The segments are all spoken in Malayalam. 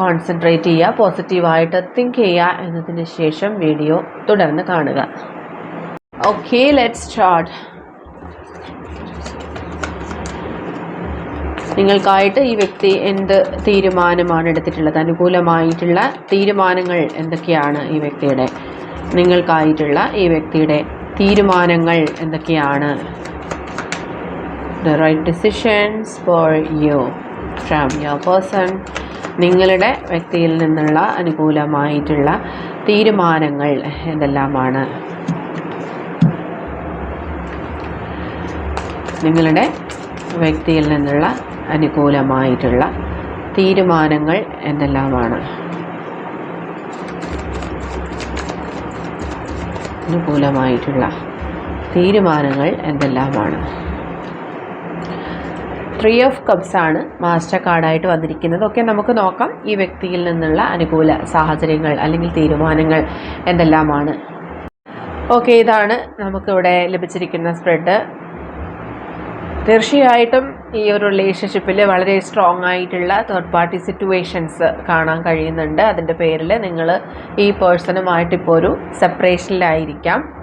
കോൺസെൻട്രേറ്റ് ചെയ്യുക പോസിറ്റീവായിട്ട് തിങ്ക് ചെയ്യുക എന്നതിന് ശേഷം വീഡിയോ തുടർന്ന് കാണുക. ഓക്കെ ലെറ്റ് സ്റ്റാർട്ട് നിങ്ങൾക്കായിട്ട് ഈ വ്യക്തി എന്ത് തീരുമാനമാണ് എടുത്തിട്ടുള്ളത്? അനുകൂലമായിട്ടുള്ള തീരുമാനങ്ങൾ എന്തൊക്കെയാണ് ഈ വ്യക്തിയുടെ? നിങ്ങൾക്കായിട്ടുള്ള ഈ വ്യക്തിയുടെ തീരുമാനങ്ങൾ എന്തൊക്കെയാണ്? The right decisions for you from your person നിങ്ങളുടെ വ്യക്തിയിൽ നിന്നുള്ള അനുകൂലമായിട്ടുള്ള തീരുമാനങ്ങൾ എന്തെല്ലാമാണ്? നിങ്ങളുടെ വ്യക്തിയിൽ നിന്നുള്ള അനുകൂലമായിട്ടുള്ള തീരുമാനങ്ങൾ എന്തെല്ലാമാണ്? അനുകൂലമായിട്ടുള്ള തീരുമാനങ്ങൾ എന്തെല്ലാമാണ്? ത്രീ ഓഫ് കപ്സ് ആണ് മാസ്റ്റർ കാർഡായിട്ട് വന്നിരിക്കുന്നത്. ഒക്കെ നമുക്ക് നോക്കാം. ഈ വ്യക്തിയിൽ നിന്നുള്ള അനുകൂല സാഹചര്യങ്ങൾ അല്ലെങ്കിൽ തീരുമാനങ്ങൾ എന്തെല്ലാമാണ്. ഓക്കെ ഇതാണ് നമുക്കിവിടെ ലഭിച്ചിരിക്കുന്ന സ്പ്രെഡ് തീർച്ചയായിട്ടും ഈ ഒരു റിലേഷൻഷിപ്പിൽ വളരെ സ്ട്രോങ് ആയിട്ടുള്ള തേർഡ് പാർട്ടി സിറ്റുവേഷൻസ് കാണാൻ കഴിയുന്നുണ്ട്. അതിന്റെ പേരിൽ നിങ്ങൾ ഈ പേഴ്സണുമായിട്ട് ഇപ്പോൾ ഒരു സെപ്പറേഷനിലായിരിക്കാം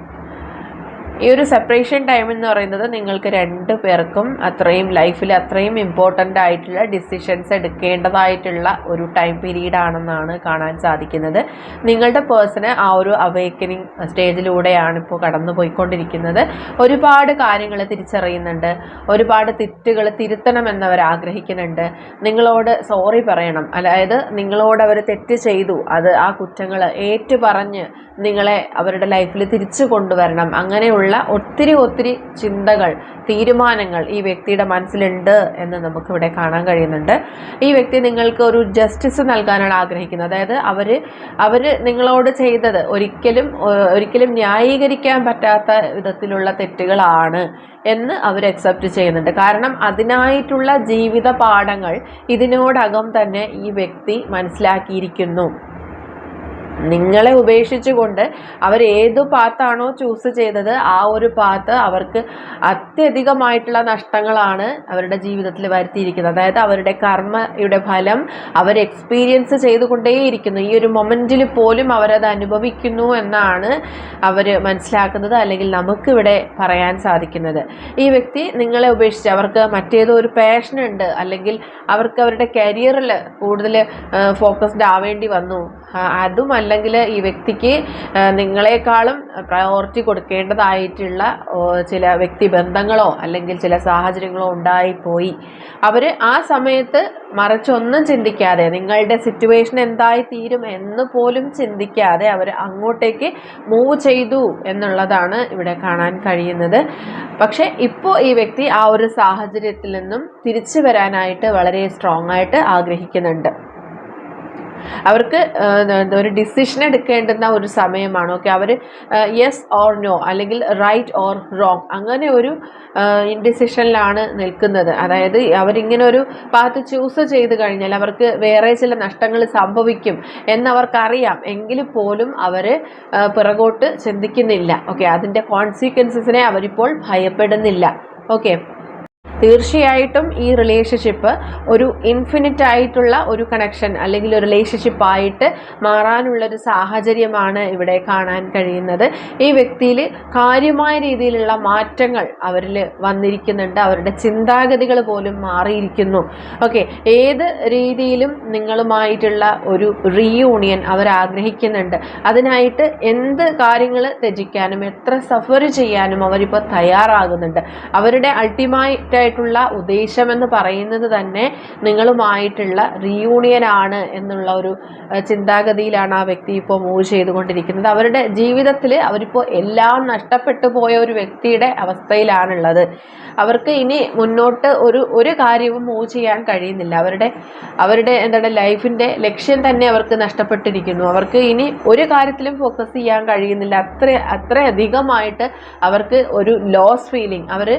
ഈ ഒരു സെപ്പറേഷൻ ടൈം എന്ന് പറയുന്നത് നിങ്ങൾക്ക് രണ്ട് പേർക്കും അത്രയും ലൈഫിൽ അത്രയും ഇമ്പോർട്ടന്റ് ആയിട്ടുള്ള ഡിസിഷൻസ് എടുക്കേണ്ടതായിട്ടുള്ള ഒരു ടൈം പീരീഡ് ആണെന്നാണ് കാണാൻ സാധിക്കുന്നത്. നിങ്ങളുടെ പേഴ്സണ് ആ ഒരു അവേക്കനിങ് സ്റ്റേജിലൂടെയാണ് ഇപ്പോൾ കടന്നു പോയിക്കൊണ്ടിരിക്കുന്നത് ഒരുപാട് കാര്യങ്ങൾ തിരിച്ചറിയുന്നുണ്ട്. ഒരുപാട് തെറ്റുകൾ തിരുത്തണമെന്നവർ ആഗ്രഹിക്കുന്നുണ്ട്. നിങ്ങളോട് സോറി പറയണം. അതായത് നിങ്ങളോട് അവർ തെറ്റ് ചെയ്തു. അത് ആ കുറ്റങ്ങൾ ഏറ്റുപറഞ്ഞ് നിങ്ങളെ അവരുടെ ലൈഫിൽ തിരിച്ചു കൊണ്ടുവരണം. അങ്ങനെയുള്ള ഒത്തിരി ഒത്തിരി ചിന്തകൾ തീരുമാനങ്ങൾ ഈ വ്യക്തിയുടെ മനസ്സിലുണ്ട് എന്ന് നമുക്കിവിടെ കാണാൻ കഴിയുന്നുണ്ട്. ഈ വ്യക്തി നിങ്ങൾക്ക് ഒരു ജസ്റ്റിസ് നൽകാനാണ് ആഗ്രഹിക്കുന്നത്. അതായത് അവർ അവർ നിങ്ങളോട് ചെയ്തത് ഒരിക്കലും ഒരിക്കലും ന്യായീകരിക്കാൻ പറ്റാത്ത വിധത്തിലുള്ള തെറ്റുകളാണ് എന്ന് അവർ അക്സെപ്റ്റ് ചെയ്യുന്നുണ്ട്. കാരണം അതിനായിട്ടുള്ള ജീവിത പാഠങ്ങൾ ഇതിനോടകം തന്നെ ഈ വ്യക്തി മനസ്സിലാക്കിയിരിക്കുന്നു. നിങ്ങളെ ഉപേക്ഷിച്ചുകൊണ്ട് അവർ ഏതു പാത്താണോ ചൂസ് ചെയ്തത് ആ ഒരു പാത്ത് അവർക്ക് അത്യധികമായിട്ടുള്ള നഷ്ടങ്ങളാണ് അവരുടെ ജീവിതത്തിൽ വരുത്തിയിരിക്കുന്നത്. അതായത് അവരുടെ കർമ്മയുടെ ഫലം അവർ എക്സ്പീരിയൻസ് ചെയ്തുകൊണ്ടേയിരിക്കുന്നു. ഈ ഒരു മൊമെന്റിൽ പോലും അവരത് അനുഭവിക്കുന്നു എന്നാണ് അവർ മനസ്സിലാക്കുന്നത് അല്ലെങ്കിൽ നമുക്കിവിടെ പറയാൻ സാധിക്കുന്നത്. ഈ വ്യക്തി നിങ്ങളെ ഉപേക്ഷിച്ച് അവർക്ക് മറ്റേതോ ഒരു പാഷനുണ്ട് അല്ലെങ്കിൽ അവർക്ക് അവരുടെ കരിയറിൽ കൂടുതൽ ഫോക്കസ്ഡ് ആവേണ്ടി വന്നു. ആ, അതും അല്ലെങ്കിൽ ഈ വ്യക്തിക്ക് നിങ്ങളെക്കാളും പ്രയോറിറ്റി കൊടുക്കേണ്ടതായിട്ടുള്ള ചില ചില വ്യക്തിബന്ധങ്ങളോ അല്ലെങ്കിൽ ചില സാഹചര്യങ്ങളോ ഉണ്ടായിപ്പോയി. അവർ ആ സമയത്ത് മറിച്ചൊന്നും ചിന്തിക്കാതെ നിങ്ങളുടെ സിറ്റുവേഷൻ എന്തായി തീരും എന്ന് പോലും ചിന്തിക്കാതെ അവർ അങ്ങോട്ടേക്ക് മൂവ് ചെയ്തു എന്നുള്ളതാണ് ഇവിടെ കാണാൻ കഴിയുന്നത്. പക്ഷേ ഇപ്പോൾ ഈ വ്യക്തി ആ ഒരു സാഹചര്യത്തിൽ നിന്നും തിരിച്ചു വരാനായിട്ട് വളരെ സ്ട്രോങ് ആയിട്ട് ആഗ്രഹിക്കുന്നുണ്ട്. അവർക്ക് ഒരു ഡിസിഷൻ എടുക്കേണ്ടുന്ന ഒരു സമയമാണ്. ഓക്കെ അവർ യെസ് ഓർ നോ അല്ലെങ്കിൽ റൈറ്റ് ഓർ റോങ് അങ്ങനെ ഒരു ഇൻഡിസിഷനിലാണ് നിൽക്കുന്നത്. അതായത് അവരിങ്ങനെ ഒരു പാത്ത് ചൂസ് ചെയ്ത് കഴിഞ്ഞാൽ അവർക്ക് വേറെ ചില നഷ്ടങ്ങൾ സംഭവിക്കും എന്നവർക്കറിയാം. എങ്കിൽ പോലും അവർ പിറകോട്ട് ചിന്തിക്കുന്നില്ല. ഓക്കെ അതിന്റെ കോൺസിക്വൻസസിനെ അവരിപ്പോൾ ഭയപ്പെടുന്നില്ല. ഓക്കെ തീർച്ചയായിട്ടും ഈ റിലേഷൻഷിപ്പ് ഒരു ഇൻഫിനിറ്റ് ആയിട്ടുള്ള ഒരു കണക്ഷൻ അല്ലെങ്കിൽ ഒരു റിലേഷൻഷിപ്പ് ആയിട്ട് മാറാനുള്ളൊരു സാഹചര്യമാണ് ഇവിടെ കാണാൻ കഴിയുന്നത്. ഈ വ്യക്തിയിൽ കാര്യമായ രീതിയിലുള്ള മാറ്റങ്ങൾ അവരിൽ വന്നിരിക്കുന്നുണ്ട്. അവരുടെ ചിന്താഗതികൾ പോലും മാറിയിരിക്കുന്നു. ഓക്കെ ഏത് രീതിയിലും നിങ്ങളുമായിട്ടുള്ള ഒരു റീയൂണിയൻ അവർ ആഗ്രഹിക്കുന്നുണ്ട്. അതിനായിട്ട് എന്ത് കാര്യങ്ങൾ ത്യജിക്കാനും എത്ര സഫർ ചെയ്യാനും അവരിപ്പോൾ തയ്യാറാകുന്നുണ്ട്. അവരുടെ അൾട്ടിമേറ്റ് ആയിട്ടുള്ള ഉദ്ദേശം എന്ന് പറയുന്നത് തന്നെ നിങ്ങളുമായിട്ടുള്ള റീയൂണിയൻ ആണ് എന്നുള്ള ഒരു ചിന്താഗതിയിലാണ് ആ വ്യക്തി ഇപ്പോൾ മൂവ് ചെയ്തുകൊണ്ടിരിക്കുന്നത്. അവരുടെ ജീവിതത്തിൽ അവരിപ്പോൾ എല്ലാം നഷ്ടപ്പെട്ടു പോയ ഒരു വ്യക്തിയുടെ അവസ്ഥയിലാണുള്ളത്. അവർക്ക് ഇനി മുന്നോട്ട് ഒരു ഒരു കാര്യവും മൂവ് ചെയ്യാൻ കഴിയുന്നില്ല. അവരുടെ അവരുടെ എന്താണ് ലൈഫിന്റെ ലക്ഷ്യം തന്നെ അവർക്ക് നഷ്ടപ്പെട്ടിരിക്കുന്നു. അവർക്ക് ഇനി ഒരു കാര്യത്തിലും ഫോക്കസ് ചെയ്യാൻ കഴിയുന്നില്ല. അത്ര അത്രയധികമായിട്ട് അവർക്ക് ഒരു ലോസ് ഫീലിംഗ് അവർ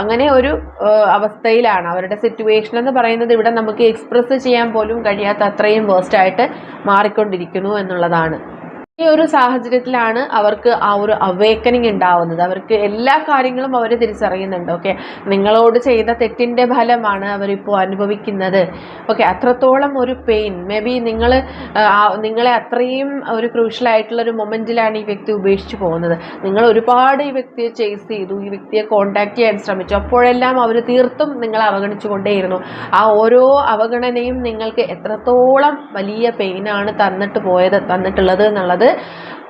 അങ്ങനെ ഒരു അവസ്ഥയിലാണ്. അവരുടെ സിറ്റുവേഷൻ എന്ന് പറയുന്നത് ഇവിടെ നമുക്ക് എക്സ്പ്രസ് ചെയ്യാൻ പോലും കഴിയാത്ത അത്രയും വേസ്റ്റായിട്ട് മാറിക്കൊണ്ടിരിക്കുന്നു എന്നുള്ളതാണ്. ഈ ഒരു സാഹചര്യത്തിലാണ് അവർക്ക് ആ ഒരു അവേക്കനിങ് ഉണ്ടാവുന്നത്. അവർക്ക് എല്ലാ കാര്യങ്ങളും അവർ തിരിച്ചറിയുന്നുണ്ട് ഓക്കെ നിങ്ങളോട് ചെയ്ത തെറ്റിന്റെ ഫലമാണ് അവരിപ്പോൾ അനുഭവിക്കുന്നത് ഓക്കെ അത്രത്തോളം ഒരു പെയിൻ മേ ബി നിങ്ങൾ നിങ്ങളെ അത്രയും ഒരു ക്രൂഷ്യലായിട്ടുള്ള ഒരു മൊമെന്റിലാണ് ഈ വ്യക്തി ഉപേക്ഷിച്ച് പോകുന്നത്. നിങ്ങൾ ഒരുപാട് ഈ വ്യക്തിയെ ചേസ് ചെയ്തു ഈ വ്യക്തിയെ കോണ്ടാക്റ്റ് ചെയ്യാൻ ശ്രമിച്ചു. അപ്പോഴെല്ലാം അവർ തീർത്തും നിങ്ങൾ അവഗണിച്ചുകൊണ്ടേയിരുന്നു. ആ ഓരോ അവഗണനയും നിങ്ങൾക്ക് എത്രത്തോളം വലിയ പെയിനാണ് തന്നിട്ട് പോയത് തന്നിട്ടുള്ളത് എന്നുള്ളത്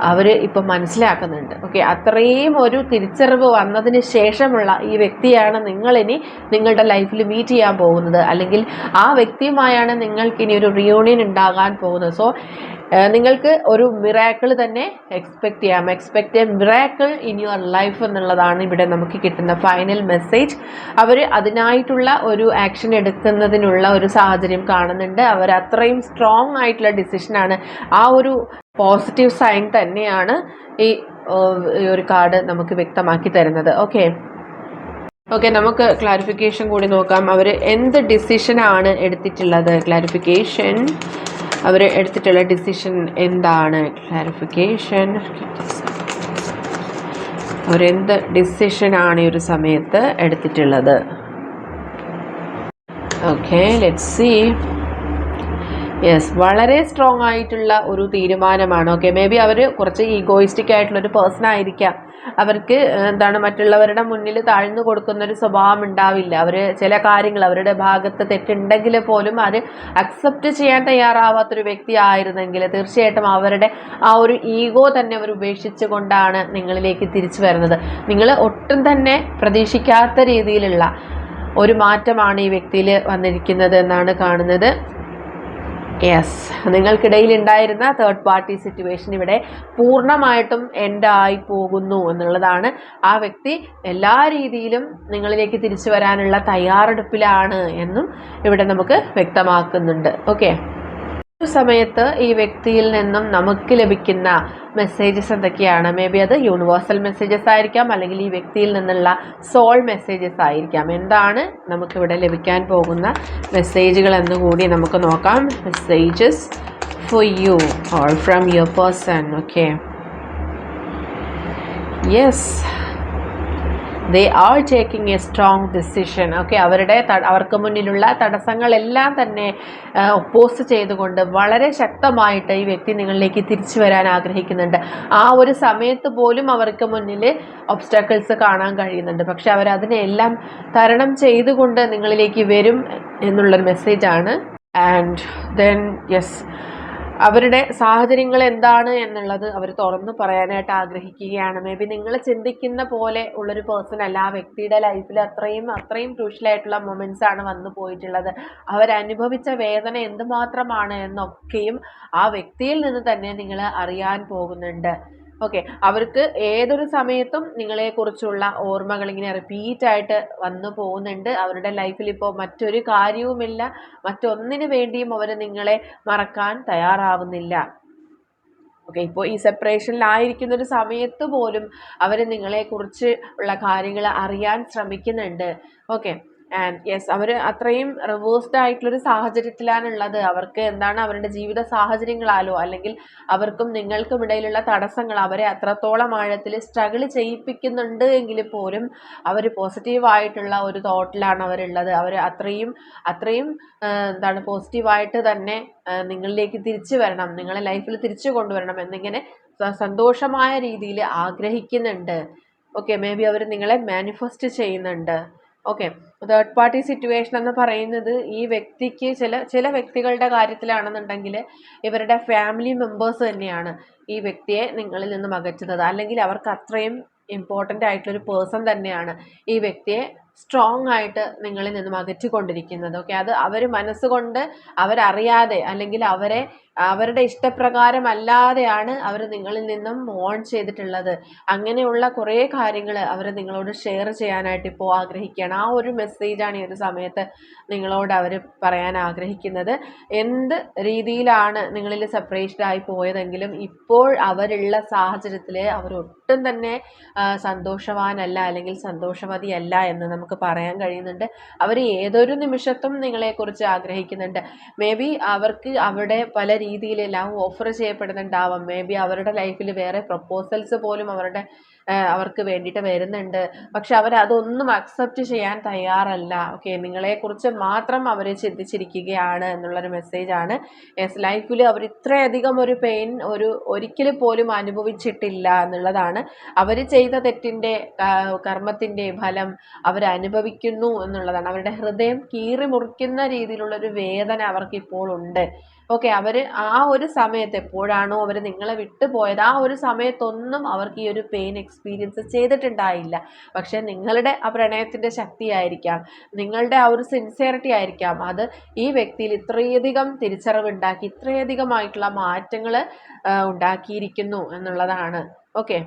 അവർ ഇപ്പം മനസ്സിലാക്കുന്നുണ്ട്. ഓക്കെ അത്രയും ഒരു തിരിച്ചറിവ് വന്നതിന് ശേഷമുള്ള ഈ വ്യക്തിയാണ് നിങ്ങളിനി നിങ്ങളുടെ ലൈഫിൽ മീറ്റ് ചെയ്യാൻ പോകുന്നത്. അല്ലെങ്കിൽ ആ വ്യക്തിയുമായാണ് നിങ്ങൾക്കിനി ഒരു റിയൂണിയൻ ഉണ്ടാകാൻ പോകുന്നത്. സോ നിങ്ങൾക്ക് ഒരു മിറാക്കിൾ തന്നെ എക്സ്പെക്റ്റ് ചെയ്യാം. Expect a miracle in your life എന്നുള്ളതാണ് ഇവിടെ നമുക്ക് കിട്ടുന്ന ഫൈനൽ മെസ്സേജ് അവർ അതിനായിട്ടുള്ള ഒരു ആക്ഷൻ എടുക്കുന്നതിനുള്ള ഒരു സാഹചര്യം കാണുന്നുണ്ട്. അവർ അത്രയും സ്ട്രോങ് ആയിട്ടുള്ള ഡിസിഷനാണ് ആ ഒരു പോസിറ്റീവ് സൈൻ തന്നെയാണ് ഈ ഒരു കാർഡ് നമുക്ക് വ്യക്തമാക്കി തരുന്നത്. ഓക്കെ ഓക്കെ നമുക്ക് ക്ലാരിഫിക്കേഷൻ കൂടി നോക്കാം. അവർ എന്ത് ഡിസിഷനാണ് എടുത്തിട്ടുള്ളത്? ക്ലാരിഫിക്കേഷൻ അവർ എടുത്തിട്ടുള്ള ഡിസിഷൻ എന്താണ്? ക്ലാരിഫിക്കേഷൻ അവരെന്ത് ഡിസിഷനാണ് ഈ ഒരു സമയത്ത് എടുത്തിട്ടുള്ളത്? ഓക്കെ ലെറ്റ് സി യെസ് വളരെ സ്ട്രോങ് ആയിട്ടുള്ള ഒരു തീരുമാനമാണ്. ഓക്കെ മേ ബി അവർ കുറച്ച് ഈഗോയിസ്റ്റിക് ആയിട്ടുള്ള ഒരു പേഴ്സൺ ആയിരിക്കാം. അവർക്ക് എന്താണ് മറ്റുള്ളവരുടെ മുന്നിൽ താഴ്ന്നു കൊടുക്കുന്ന ഒരു സ്വഭാവം ഉണ്ടാവില്ല. അവർ ചില കാര്യങ്ങൾ അവരുടെ ഭാഗത്ത് തെറ്റുണ്ടെങ്കിൽ പോലും അത് അക്സെപ്റ്റ് ചെയ്യാൻ തയ്യാറാവാത്തൊരു വ്യക്തി ആയിരുന്നെങ്കിൽ തീർച്ചയായിട്ടും അവരുടെ ആ ഒരു ഈഗോ തന്നെ അവർ ഉപേക്ഷിച്ച് കൊണ്ടാണ് നിങ്ങളിലേക്ക് തിരിച്ചു വരുന്നത്. നിങ്ങൾ ഒട്ടും തന്നെ പ്രതീക്ഷിക്കാത്ത രീതിയിലുള്ള ഒരു മാറ്റമാണ് ഈ വ്യക്തിയിൽ വന്നിരിക്കുന്നത് എന്നാണ് കാണുന്നത്. യെസ് നിങ്ങൾക്കിടയിൽ ഉണ്ടായിരുന്ന തേർഡ് പാർട്ടി സിറ്റുവേഷൻ ഇവിടെ പൂർണമായിട്ടും എൻഡ് ആയി പോകുന്നു എന്നുള്ളതാണ് ആ വ്യക്തി എല്ലാ രീതിയിലും നിങ്ങളിലേക്ക് തിരിച്ചു വരാനുള്ള തയ്യാറെടുപ്പിലാണ് എന്നും ഇവിടെ നമുക്ക് വ്യക്തമാക്കുന്നുണ്ട്. ഓക്കെ സമയത്ത് ഈ വ്യക്തിയിൽ നിന്നും നമുക്ക് ലഭിക്കുന്ന മെസ്സേജസ് എന്തൊക്കെയാണ്? മേ ബി അത് യൂണിവേഴ്സൽ മെസ്സേജസ് ആയിരിക്കാം അല്ലെങ്കിൽ ഈ വ്യക്തിയിൽ നിന്നുള്ള സോൾ മെസ്സേജസ് ആയിരിക്കാം. എന്താണ് നമുക്കിവിടെ ലഭിക്കാൻ പോകുന്ന മെസ്സേജുകൾ എന്ന് കൂടി നമുക്ക് നോക്കാം. Messages for you all from your person okay yes they all taking a strong decision okay അവരുടെ അവർക്ക് മുന്നിലുള്ള തടസ്സങ്ങളെല്ലാം തന്നെ ഒപ്പോസ് ചെയ്തുകൊണ്ട് വളരെ ശക്തമായിട്ട് ഈ വ്യക്തി നിങ്ങളിലേക്ക് തിരിച്ചു വരാൻ ആഗ്രഹിക്കുന്നുണ്ട്. ആ ഒരു സമയത്ത് പോലും അവർക്ക് മുന്നിൽ ഒബ്സ്റ്റാക്കിൾസ് കാണാൻ കഴിയുന്നുണ്ട്. പക്ഷെ അവരതിനെല്ലാം തരണം ചെയ്തുകൊണ്ട് നിങ്ങളിലേക്ക് വരും എന്നുള്ളൊരു മെസ്സേജാണ് ആൻഡ് ദെൻ യെസ് അവരുടെ സാഹചര്യങ്ങൾ എന്താണ് എന്നുള്ളത് അവർ തുറന്നു പറയാനായിട്ട് ആഗ്രഹിക്കുകയാണ്. മേ ബി നിങ്ങൾ ചിന്തിക്കുന്ന പോലെ ഉള്ളൊരു പേഴ്സൺ അല്ല ആ വ്യക്തിയുടെ ലൈഫിൽ അത്രയും അത്രയും ക്രൂഷ്യലായിട്ടുള്ള മൊമെന്റ്സ് ആണ് വന്നു പോയിട്ടുള്ളത്. അവരനുഭവിച്ച വേദന എന്തുമാത്രമാണ് എന്നൊക്കെയും ആ വ്യക്തിയിൽ നിന്ന് തന്നെ നിങ്ങൾ അറിയാൻ പോകുന്നുണ്ട്. ഓക്കെ അവർക്ക് ഏതൊരു സമയത്തും നിങ്ങളെക്കുറിച്ചുള്ള ഓർമ്മകൾ ഇങ്ങനെ റിപ്പീറ്റ് ആയിട്ട് വന്നു പോകുന്നുണ്ട്. അവരുടെ ലൈഫിൽ ഇപ്പോൾ മറ്റൊരു കാര്യവുമില്ല. മറ്റൊന്നിനു വേണ്ടിയും അവർ നിങ്ങളെ മറക്കാൻ തയ്യാറാവുന്നില്ല. ഓക്കെ ഇപ്പോൾ ഈ സെപ്പറേഷനിലായിരിക്കുന്ന ഒരു സമയത്ത് പോലും അവർ നിങ്ങളെക്കുറിച്ച് ഉള്ള കാര്യങ്ങൾ അറിയാൻ ശ്രമിക്കുന്നുണ്ട്. ഓക്കെ ആൻഡ് യെസ് അവർ അത്രയും റിവേഴ്സ്ഡ് ആയിട്ടുള്ളൊരു സാഹചര്യത്തിലാണുള്ളത്. അവർക്ക് എന്താണ് അവരുടെ ജീവിത സാഹചര്യങ്ങളാലോ അല്ലെങ്കിൽ അവർക്കും നിങ്ങൾക്കും ഇടയിലുള്ള തടസ്സങ്ങൾ അവരെ അത്രത്തോളം ആഴത്തിൽ സ്ട്രഗിൾ ചെയ്യിപ്പിക്കുന്നുണ്ട് എങ്കിൽ പോലും അവർ പോസിറ്റീവായിട്ടുള്ള ഒരു തോട്ടിലാണ് അവരുള്ളത്. അവർ അത്രയും അത്രയും എന്താണ് പോസിറ്റീവായിട്ട് തന്നെ നിങ്ങളിലേക്ക് തിരിച്ചു വരണം നിങ്ങളെ ലൈഫിൽ തിരിച്ചു കൊണ്ടുവരണം എന്നിങ്ങനെ സന്തോഷമായ രീതിയിൽ ആഗ്രഹിക്കുന്നുണ്ട്. ഓക്കെ മേ ബി അവർ നിങ്ങളെ മാനിഫെസ്റ്റ് ചെയ്യുന്നുണ്ട്. ഓക്കെ തേർഡ് പാർട്ടി സിറ്റുവേഷൻ എന്ന് പറയുന്നത് ഈ വ്യക്തിക്ക് ചില ചില വ്യക്തികളുടെ കാര്യത്തിലാണെന്നുണ്ടെങ്കിൽ ഇവരുടെ ഫാമിലി മെമ്പേഴ്സ് തന്നെയാണ് ഈ വ്യക്തിയെ നിങ്ങളിൽ നിന്നും അകറ്റുന്നത്. അല്ലെങ്കിൽ അവർക്ക് അത്രയും ഇമ്പോർട്ടന്റ് ആയിട്ടുള്ളൊരു പേഴ്സൺ തന്നെയാണ് ഈ വ്യക്തിയെ സ്ട്രോങ് ആയിട്ട് നിങ്ങളിൽ നിന്നും അകറ്റിക്കൊണ്ടിരിക്കുന്നത് ഓക്കെ അത് അവർ മനസ്സുകൊണ്ട് അവരറിയാതെ അല്ലെങ്കിൽ അവരെ അവരുടെ ഇഷ്ടപ്രകാരമല്ലാതെയാണ് അവർ നിങ്ങളിൽ നിന്നും ഓൺ ചെയ്തിട്ടുള്ളത്. അങ്ങനെയുള്ള കുറേ കാര്യങ്ങൾ അവർ നിങ്ങളോട് ഷെയർ ചെയ്യാനായിട്ട് ഇപ്പോൾ ആഗ്രഹിക്കുകയാണ്. ആ ഒരു മെസ്സേജാണ് ഈ ഒരു സമയത്ത് നിങ്ങളോട് അവർ പറയാൻ ആഗ്രഹിക്കുന്നത്. എന്ത് രീതിയിലാണ് നിങ്ങളിൽ സെപ്പറേഷനായി പോയതെങ്കിലും ഇപ്പോൾ അവരുള്ള സാഹചര്യത്തിൽ അവർ ഒട്ടും തന്നെ സന്തോഷവാനല്ല അല്ലെങ്കിൽ സന്തോഷവതിയല്ല എന്ന് നമുക്ക് പറയാൻ കഴിയുന്നുണ്ട്. അവർ ഏതൊരു നിമിഷത്തും നിങ്ങളെക്കുറിച്ച് ആഗ്രഹിക്കുന്നുണ്ട്. മേ ബി അവർക്ക് അവിടെ പല രീതിയിൽ ലവ് ഓഫർ ചെയ്യപ്പെടുന്നുണ്ടാവാം. മേ ബി അവരുടെ ലൈഫിൽ വേറെ പ്രപ്പോസൽസ് പോലും അവരുടെ അവർക്ക് വേണ്ടിയിട്ട് വരുന്നുണ്ട്. പക്ഷെ അവർ അതൊന്നും അക്സെപ്റ്റ് ചെയ്യാൻ തയ്യാറല്ല. ഓക്കെ നിങ്ങളെക്കുറിച്ച് മാത്രം അവർ ചിന്തിച്ചിരിക്കുകയാണ് എന്നുള്ളൊരു മെസ്സേജാണ് യെസ് ലൈഫിൽ അവർ ഇത്രയധികം ഒരു പെയിൻ ഒരു ഒരിക്കലും പോലും അനുഭവിച്ചിട്ടില്ല എന്നുള്ളതാണ്. അവർ ചെയ്ത തെറ്റിന്റെ കർമ്മത്തിന്റെ ഫലം അവരനുഭവിക്കുന്നു എന്നുള്ളതാണ്. അവരുടെ ഹൃദയം കീറി മുറിക്കുന്ന രീതിയിലുള്ളൊരു വേദന അവർക്കിപ്പോൾ ഉണ്ട്. ഓക്കെ അവർ ആ ഒരു സമയത്ത് എപ്പോഴാണോ അവർ നിങ്ങളെ വിട്ടു പോയത് ആ ഒരു സമയത്തൊന്നും അവർക്ക് ഈ ഒരു പെയിൻ എക്സ്പീരിയൻസ് ചെയ്തിട്ടുണ്ടായില്ല. പക്ഷേ നിങ്ങളുടെ ആ പ്രണയത്തിന്റെ ശക്തിയായിരിക്കാം നിങ്ങളുടെ ആ ഒരു സിൻസിയറിറ്റി ആയിരിക്കാം. അത് ഈ വ്യക്തിയിൽ ഇത്രയധികം തിരിച്ചറിവുണ്ടാക്കി ഇത്രയധികമായിട്ടുള്ള മാറ്റങ്ങൾ ഉണ്ടാക്കിയിരിക്കുന്നു എന്നുള്ളതാണ്. ഓക്കെ.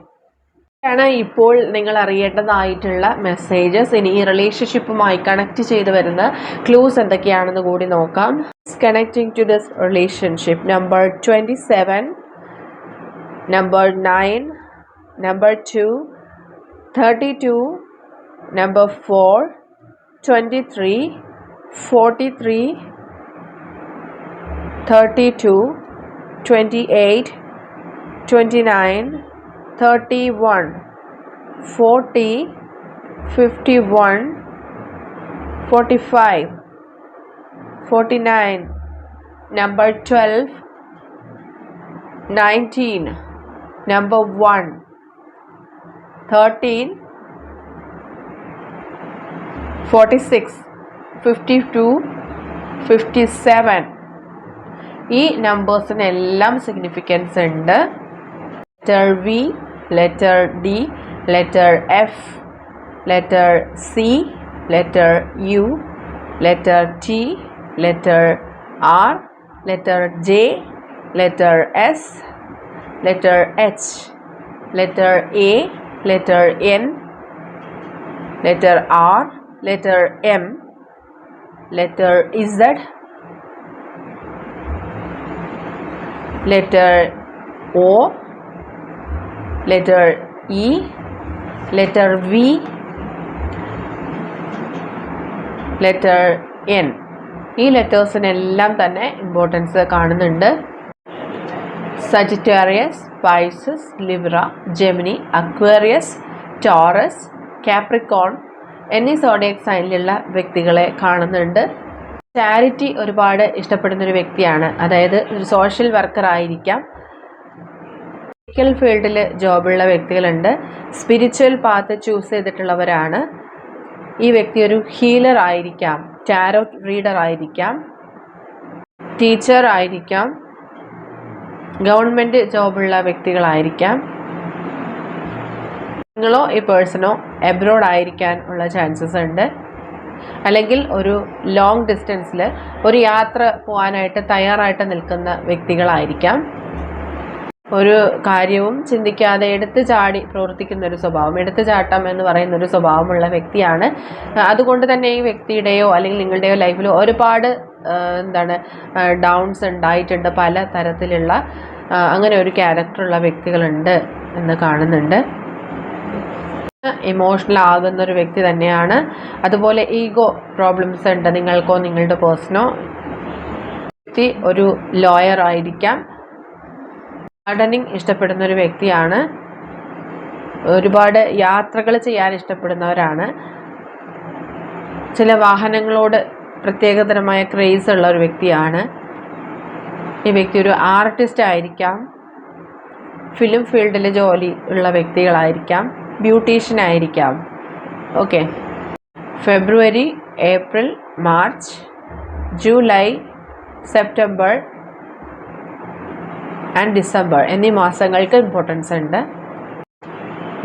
ആണ് ഇപ്പോൾ നിങ്ങൾ അറിയേണ്ടതായിട്ടുള്ള മെസ്സേജസ് ഇനി ഈ റിലേഷൻഷിപ്പുമായി കണക്ട് ചെയ്ത് വരുന്ന ക്ലൂസ് എന്തൊക്കെയാണെന്ന് കൂടി നോക്കാം. Connecting to this relationship number twenty seven number nine number two thirty two number four twenty three forty three thirty two twenty eight twenty nine thirty one forty fifty one forty five forty nine number twelve nineteen number one thirteen forty six fifty two fifty seven ഈ നമ്പേഴ്സിനെല്ലാം സിഗ്നിഫിക്കൻസ് ഉണ്ട് letter V letter D, letter F, letter C, letter U, letter T, letter R, letter J, letter S, letter H, letter A, letter N, letter R, letter M, letter Z, letter O, letter E letter V letter N ഈ ലെറ്റേഴ്സിനെല്ലാം തന്നെ ഇമ്പോർട്ടൻസ് കാണുന്നുണ്ട്. Sagittarius Pisces Libra Gemini Aquarius Taurus Capricorn എന്നീ സോഡിയക് സൈനിലുള്ള വ്യക്തികളെ കാണുന്നുണ്ട്. ചാരിറ്റി ഒരുപാട് ഇഷ്ടപ്പെടുന്ന ഒരു വ്യക്തിയാണ്. അതായത് ഒരു സോഷ്യൽ വർക്കർ ആയിരിക്കാം. മെഡിക്കൽ ഫീൽഡിൽ ജോബുള്ള വ്യക്തികളുണ്ട്. സ്പിരിച്വൽ പാത്ത് ചൂസ് ചെയ്തിട്ടുള്ളവരാണ്. ഈ വ്യക്തി ഒരു ഹീലർ ആയിരിക്കാം ടാരോ റീഡർ ആയിരിക്കാം ടീച്ചർ ആയിരിക്കാം ഗവൺമെന്റ് ജോബുള്ള വ്യക്തികളായിരിക്കാം. നിങ്ങളോ ഈ പേഴ്സണോ എബ്രോഡ് ആയിരിക്കാൻ ഉള്ള ചാൻസസ് ഉണ്ട്. അല്ലെങ്കിൽ ഒരു ലോങ് ഡിസ്റ്റൻസിൽ ഒരു യാത്ര പോകാനായിട്ട് തയ്യാറായിട്ട് നിൽക്കുന്ന വ്യക്തികളായിരിക്കാം. ഒരു കാര്യവും ചിന്തിക്കാതെ എടുത്തു ചാടി പ്രവർത്തിക്കുന്ന ഒരു സ്വഭാവം എടുത്തു ചാട്ടം എന്ന് പറയുന്ന ഒരു സ്വഭാവമുള്ള വ്യക്തിയാണ്. അതുകൊണ്ട് തന്നെ ഈ വ്യക്തിയുടെയോ അല്ലെങ്കിൽ നിങ്ങളുടെയോ ലൈഫിൽ ഒരുപാട് എന്താണ് ഡൗൺസ് ഉണ്ടായിട്ടുണ്ട്. പല തരത്തിലുള്ള അങ്ങനെ ഒരു ക്യാരക്ടറുള്ള വ്യക്തികളുണ്ട് എന്ന് കാണുന്നുണ്ട്. ഇമോഷണൽ ആകുന്ന ഒരു വ്യക്തി തന്നെയാണ്. അതുപോലെ ഈഗോ പ്രോബ്ലംസ് ഉണ്ട് നിങ്ങൾക്കോ നിങ്ങളുടെ പേഴ്സണോ. വ്യക്തി ഒരു ലോയർ ആയിരിക്കാം. ഗാർഡനിങ് ഇഷ്ടപ്പെടുന്ന ഒരു വ്യക്തിയാണ്. ഒരുപാട് യാത്രകൾ ചെയ്യാൻ ഇഷ്ടപ്പെടുന്നവരാണ്. ചില വാഹനങ്ങളോട് പ്രത്യേകതരമായ ക്രേസ് ഉള്ള ഒരു വ്യക്തിയാണ്. ഈ വ്യക്തി ഒരു ആർട്ടിസ്റ്റ് ആയിരിക്കാം. ഫിലിം ഫീൽഡിൽ ജോലി ഉള്ള വ്യക്തികളായിരിക്കാം. ബ്യൂട്ടീഷ്യൻ ആയിരിക്കാം. Okay. February April March July September and December എന്നീ മാസങ്ങൾക്ക് ഇമ്പോർട്ടൻസ് ഉണ്ട്.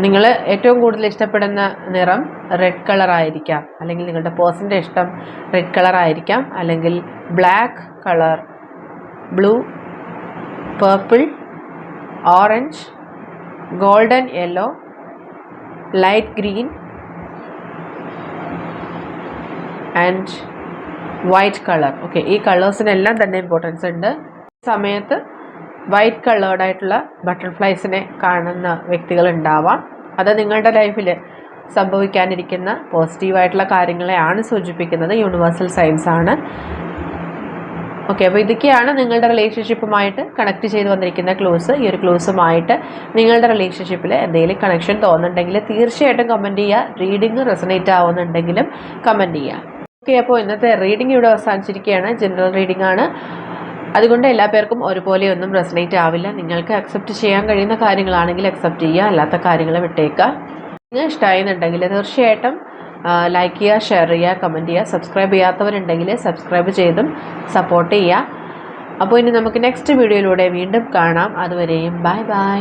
നിങ്ങൾ ഏറ്റവും കൂടുതൽ ഇഷ്ടപ്പെടുന്ന നിറം റെഡ് കളർ ആയിരിക്കാം. അല്ലെങ്കിൽ നിങ്ങളുടെ പേഴ്സന്റെ ഇഷ്ടം റെഡ് കളർ ആയിരിക്കാം. അല്ലെങ്കിൽ black colour blue purple orange golden yellow light green and white colour okay ഈ കളേഴ്സിനെല്ലാം തന്നെ ഇമ്പോർട്ടൻസ് ഉണ്ട്. സമയത്ത് വൈറ്റ് കളേർഡ് ആയിട്ടുള്ള ബട്ടർഫ്ലൈസിനെ കാണുന്ന വ്യക്തികൾ ഉണ്ടാവാം അത് നിങ്ങളുടെ ലൈഫിൽ സംഭവിക്കാനിരിക്കുന്ന പോസിറ്റീവായിട്ടുള്ള കാര്യങ്ങളെയാണ് സൂചിപ്പിക്കുന്നത്. യൂണിവേഴ്സൽ സയൻസ് ആണ്. ഓക്കെ അപ്പോൾ ഇതൊക്കെയാണ് നിങ്ങളുടെ റിലേഷൻഷിപ്പുമായിട്ട് കണക്ട് ചെയ്ത് വന്നിരിക്കുന്ന ക്ലൂസ് ഈ ഒരു ക്ലൂസുമായിട്ട് നിങ്ങളുടെ റിലേഷൻഷിപ്പിൽ എന്തെങ്കിലും കണക്ഷൻ തോന്നുന്നുണ്ടെങ്കിൽ തീർച്ചയായിട്ടും കമന്റ് ചെയ്യുക. റീഡിങ് റെസനേറ്റ് ആവുന്നുണ്ടെങ്കിലും കമന്റ് ചെയ്യുക. ഓക്കെ അപ്പോൾ ഇന്നത്തെ റീഡിംഗ് ഇവിടെ അവസാനിച്ചിരിക്കുകയാണ്. ജനറൽ റീഡിംഗ് ആണ്. അതുകൊണ്ട് എല്ലാ പേർക്കും ഒരുപോലെ ഒന്നും റെസനേറ്റ് ആവില്ല. നിങ്ങൾക്ക് അക്സെപ്റ്റ് ചെയ്യാൻ കഴിയുന്ന കാര്യങ്ങളാണെങ്കിൽ അക്സെപ്റ്റ് ചെയ്യുക. അല്ലാത്ത കാര്യങ്ങൾ വിട്ടേക്കുക. നിങ്ങൾ ഇഷ്ടമായെന്നുണ്ടെങ്കിൽ തീർച്ചയായിട്ടും ലൈക്ക് ചെയ്യുക ഷെയർ ചെയ്യുക കമന്റ് ചെയ്യുക. സബ്സ്ക്രൈബ് ചെയ്യാത്തവരുണ്ടെങ്കിൽ സബ്സ്ക്രൈബ് ചെയ്തും സപ്പോർട്ട് ചെയ്യുക. അപ്പോൾ ഇനി നമുക്ക് നെക്സ്റ്റ് വീഡിയോയിലൂടെ വീണ്ടും കാണാം. അതുവരെയും ബൈ ബൈ